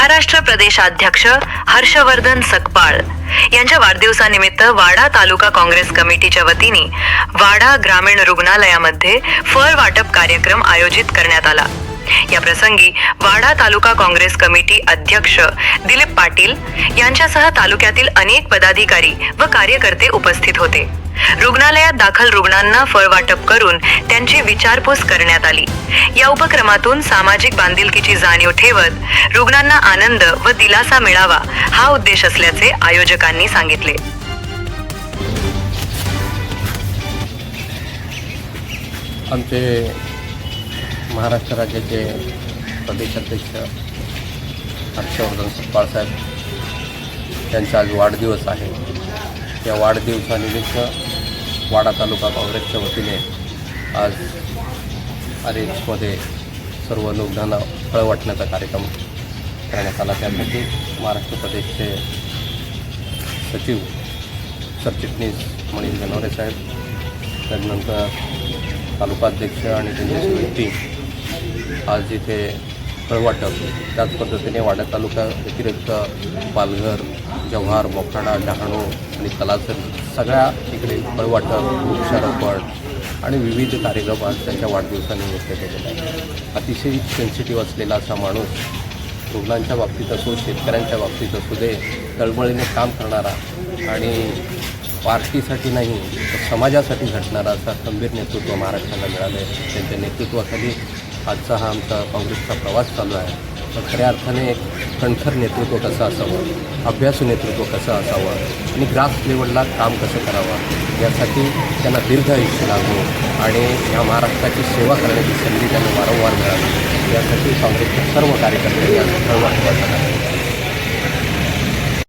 महाराष्ट्र प्रदेशाध्यक्ष हर्षवर्धन सकपाळ यांच्या वाढदिवसानिमित्त वाडा तालुका काँग्रेस कमिटीच्या वतीने वाडा ग्रामीण रुग्णालयामध्ये फळ वाटप कार्यक्रम आयोजित करण्यात आला. या प्रसंगी वाडा तालुका काँग्रेस कमिटी अध्यक्ष दिलीप पाटील यांच्यासह तालुक्यातील अनेक पदाधिकारी व कार्यकर्ते उपस्थित होते. रुग्णालयात दाखल रुग्णांना फळ वाटप करून त्यांची विचारपूस करण्यात आली. या उपक्रमातून सामाजिक बांधिलकीची जाणीव ठेवत रुग्णांना आनंद व दिलासा मिळावा हा उद्देश असल्याचे आयोजकांनी सांगितले. आमचे महाराष्ट्र राज्याचे प्रदेशाध्यक्ष हर्षवर्धन बाळासाहेब यांचा आज वाढदिवस आहे. या वाढदिवसानिमित्त वाडा तालुका काँग्रेसच्या वतीने आज आरेजमध्ये सर्व लोकांना फळं वाटण्याचा कार्यक्रम करण्यात आला. त्यासाठी महाराष्ट्र प्रदेशचे सचिव सरचिटणीस मणिन गणवरे साहेब त्यानंतर तालुकाध्यक्ष आणि त्यांची टीम आज इथे फळवाटप त्याच पद्धतीने वाडा तालुका व्यतिरिक्त पालघर जव्हार मोखाडा डहाणू आणि कलासर सगळ्या इकडे फळवाटप वृक्षारोपण आणि विविध कार्यक्रम आज त्यांच्या वाढदिवसानिमित्त केलेले आहे अतिशय सेन्सिटिव्ह असलेला असा माणूस रुग्णांच्या बाबतीत असो शेतकऱ्यांच्या बाबतीत असू दे तळमळीने काम करणारा आणि पार्टीसाठी नाही तर समाजासाठी झटणारा असा खंबीर नेतृत्व महाराष्ट्राला मिळालं आहे त्यांच्या नेतृत्वाखाली आजचा हा आमचा काँग्रेसचा प्रवास चालू आहे. तर खऱ्या अर्थाने एक कणखर नेतृत्व कसं असावं अभ्यासू नेतृत्व कसं असावं आणि ग्रास लेवलला काम कसं करावं यासाठी त्यांना दीर्घ आयुष्य लागो आणि या महाराष्ट्राची सेवा करण्याची संधी त्यांना वारंवार मिळावी. यासाठी काँग्रेसच्या सर्व कार्यकर्त्यांनी आज